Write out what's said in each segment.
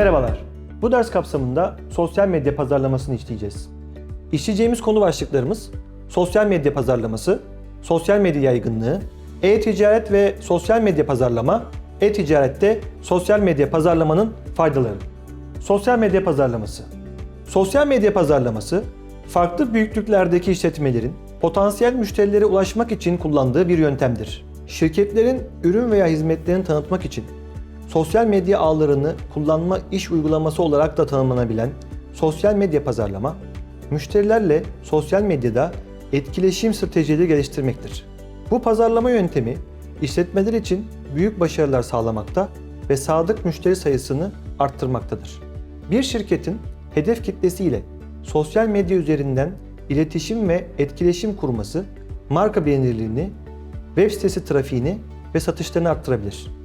Merhabalar. Bu ders kapsamında sosyal medya pazarlamasını işleyeceğiz. İşleyeceğimiz konu başlıklarımız sosyal medya pazarlaması, sosyal medya yaygınlığı, e-ticaret ve sosyal medya pazarlama, e-ticarette sosyal medya pazarlamanın faydaları. Sosyal medya pazarlaması. Sosyal medya pazarlaması, farklı büyüklüklerdeki işletmelerin potansiyel müşterilere ulaşmak için kullandığı bir yöntemdir. Şirketlerin ürün veya hizmetlerini tanıtmak için sosyal medya ağlarını kullanma iş uygulaması olarak da tanımlanabilen sosyal medya pazarlama, müşterilerle sosyal medyada etkileşim stratejileri geliştirmektir. Bu pazarlama yöntemi işletmeler için büyük başarılar sağlamakta ve sadık müşteri sayısını arttırmaktadır. Bir şirketin hedef kitlesiyle sosyal medya üzerinden iletişim ve etkileşim kurması, marka beğenilirliğini, web sitesi trafiğini ve satışlarını arttırabilir.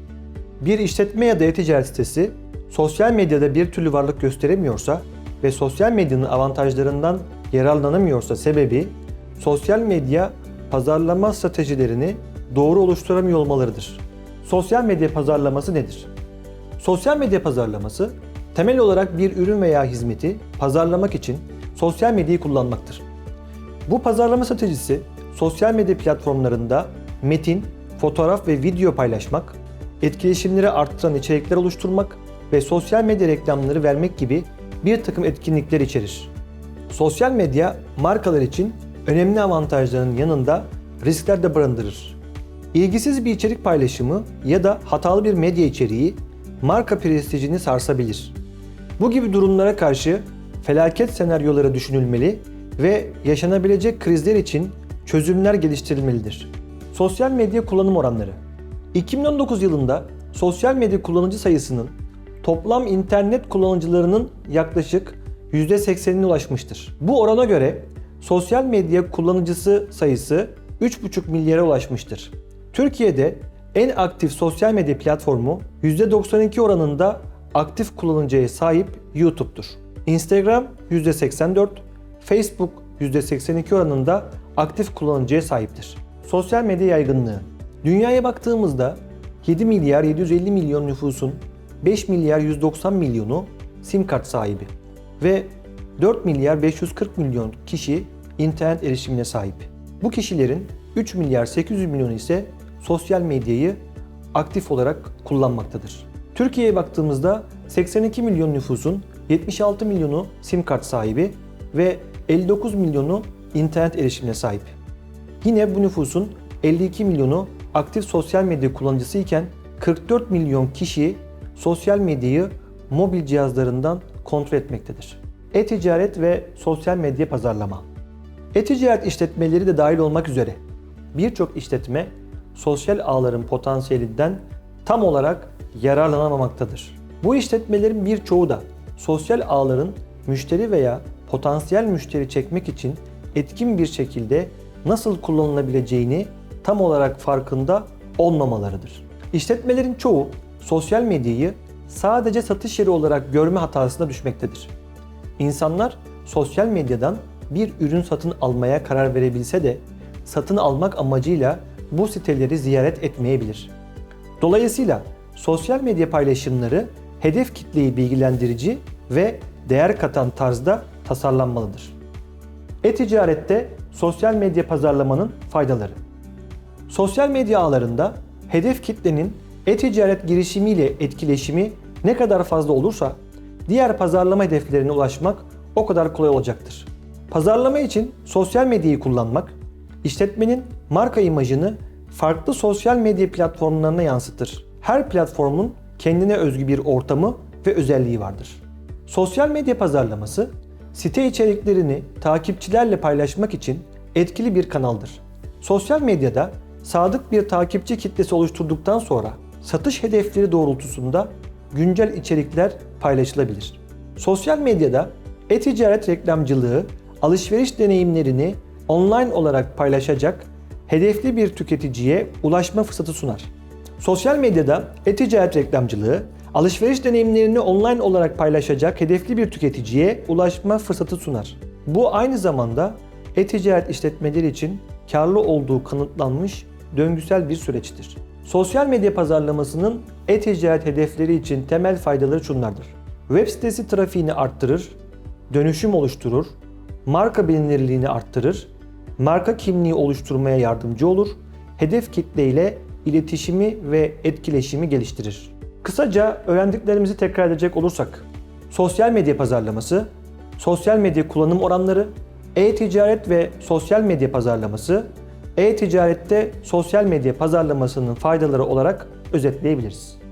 Bir işletme ya da e-ticaret sitesi sosyal medyada bir türlü varlık gösteremiyorsa ve sosyal medyanın avantajlarından yararlanamıyorsa sebebi sosyal medya pazarlama stratejilerini doğru oluşturamıyor olmalarıdır. Sosyal medya pazarlaması nedir? Sosyal medya pazarlaması temel olarak bir ürün veya hizmeti pazarlamak için sosyal medyayı kullanmaktır. Bu pazarlama stratejisi sosyal medya platformlarında metin, fotoğraf ve video paylaşmak, etkileşimleri arttıran içerikler oluşturmak ve sosyal medya reklamları vermek gibi bir takım etkinlikler içerir. Sosyal medya markalar için önemli avantajların yanında riskler de barındırır. İlgisiz bir içerik paylaşımı ya da hatalı bir medya içeriği marka prestijini sarsabilir. Bu gibi durumlara karşı felaket senaryoları düşünülmeli ve yaşanabilecek krizler için çözümler geliştirilmelidir. Sosyal medya kullanım oranları 2019 yılında sosyal medya kullanıcı sayısının toplam internet kullanıcılarının yaklaşık %80'ine ulaşmıştır. Bu orana göre sosyal medya kullanıcısı sayısı 3,5 milyara ulaşmıştır. Türkiye'de en aktif sosyal medya platformu %92 oranında aktif kullanıcıya sahip YouTube'dur. Instagram %84, Facebook %82 oranında aktif kullanıcıya sahiptir. Sosyal medya yaygınlığı Dünyaya baktığımızda 7 milyar 750 milyon nüfusun 5 milyar 190 milyonu sim kart sahibi ve 4 milyar 540 milyon kişi internet erişimine sahip. Bu kişilerin 3 milyar 800 milyonu ise sosyal medyayı aktif olarak kullanmaktadır. Türkiye'ye baktığımızda 82 milyon nüfusun 76 milyonu sim kart sahibi ve 59 milyonu internet erişimine sahip. Yine bu nüfusun 52 milyonu aktif sosyal medya kullanıcısı iken 44 milyon kişi sosyal medyayı mobil cihazlarından kontrol etmektedir. E-ticaret ve sosyal medya pazarlama. E-ticaret işletmeleri de dahil olmak üzere birçok işletme sosyal ağların potansiyelinden tam olarak yararlanamamaktadır. Bu işletmelerin birçoğu da sosyal ağların müşteri veya potansiyel müşteri çekmek için etkin bir şekilde nasıl kullanılabileceğini tam olarak farkında olmamalarıdır. İşletmelerin çoğu sosyal medyayı sadece satış yeri olarak görme hatasına düşmektedir. İnsanlar sosyal medyadan bir ürün satın almaya karar verebilse de satın almak amacıyla bu siteleri ziyaret etmeyebilir. Dolayısıyla sosyal medya paylaşımları hedef kitleyi bilgilendirici ve değer katan tarzda tasarlanmalıdır. E-ticarette sosyal medya pazarlamanın faydaları. Sosyal medya ağlarında hedef kitlenin e-ticaret girişimiyle etkileşimi ne kadar fazla olursa diğer pazarlama hedeflerine ulaşmak o kadar kolay olacaktır. Pazarlama için sosyal medyayı kullanmak, işletmenin marka imajını farklı sosyal medya platformlarına yansıtır. Her platformun kendine özgü bir ortamı ve özelliği vardır. Sosyal medya pazarlaması, site içeriklerini takipçilerle paylaşmak için etkili bir kanaldır. Sosyal medyada sadık bir takipçi kitlesi oluşturduktan sonra satış hedefleri doğrultusunda güncel içerikler paylaşılabilir. Sosyal medyada e-ticaret reklamcılığı alışveriş deneyimlerini online olarak paylaşacak hedefli bir tüketiciye ulaşma fırsatı sunar. Sosyal medyada e-ticaret reklamcılığı alışveriş deneyimlerini online olarak paylaşacak hedefli bir tüketiciye ulaşma fırsatı sunar. Bu aynı zamanda e-ticaret işletmeleri için karlı olduğu kanıtlanmış döngüsel bir süreçtir. Sosyal medya pazarlamasının e-ticaret hedefleri için temel faydaları şunlardır. web sitesi trafiğini arttırır, dönüşüm oluşturur, marka bilinirliğini arttırır, marka kimliği oluşturmaya yardımcı olur, hedef kitle ile iletişimi ve etkileşimi geliştirir. Kısaca öğrendiklerimizi tekrar edecek olursak, sosyal medya pazarlaması, sosyal medya kullanım oranları, e-ticaret ve sosyal medya pazarlaması, e-ticarette sosyal medya pazarlamasının faydaları olarak özetleyebiliriz.